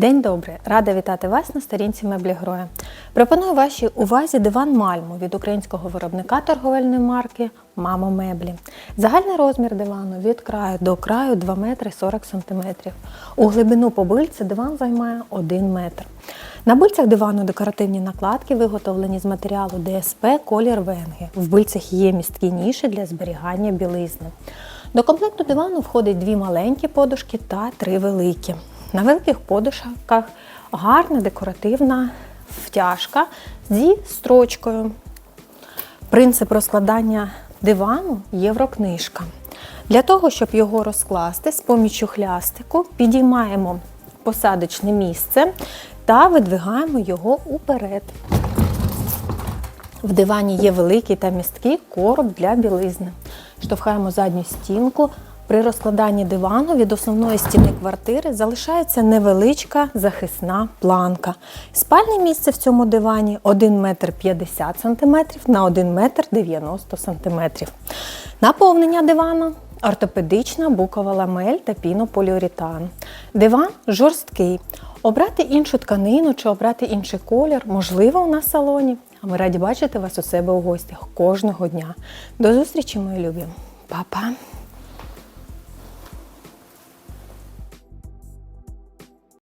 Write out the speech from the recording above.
День добрий! Рада вітати вас на сторінці меблі Гроя. Пропоную вашій увазі диван Мальму від українського виробника торговельної марки Мамо Меблі. Загальний розмір дивану від краю до краю 2 метри 40 сантиметрів. У глибину по бильці диван займає 1 метр. На бильцях дивану декоративні накладки виготовлені з матеріалу ДСП колір Венги. В бильцях є місткі ніші для зберігання білизни. До комплекту дивану входить дві маленькі подушки та три великі. На великих подушках гарна декоративна втяжка зі строчкою. Принцип розкладання дивану єврокнижка. Для того, щоб його розкласти з поміччю хлястику, підіймаємо посадочне місце та видвигаємо його уперед. В дивані є великий та місткий короб для білизни. Штовхаємо задню стінку. При розкладанні дивану від основної стіни квартири залишається невеличка захисна планка. Спальне місце в цьому дивані 1 метр 50 см на 1 метр 90 см. Наповнення дивану ортопедична букова ламель та пінополіуретан. Диван жорсткий. Обрати іншу тканину чи обрати інший колір можливо у нас в салоні. А ми раді бачити вас у себе у гостях кожного дня. До зустрічі, мої любі. Па-па!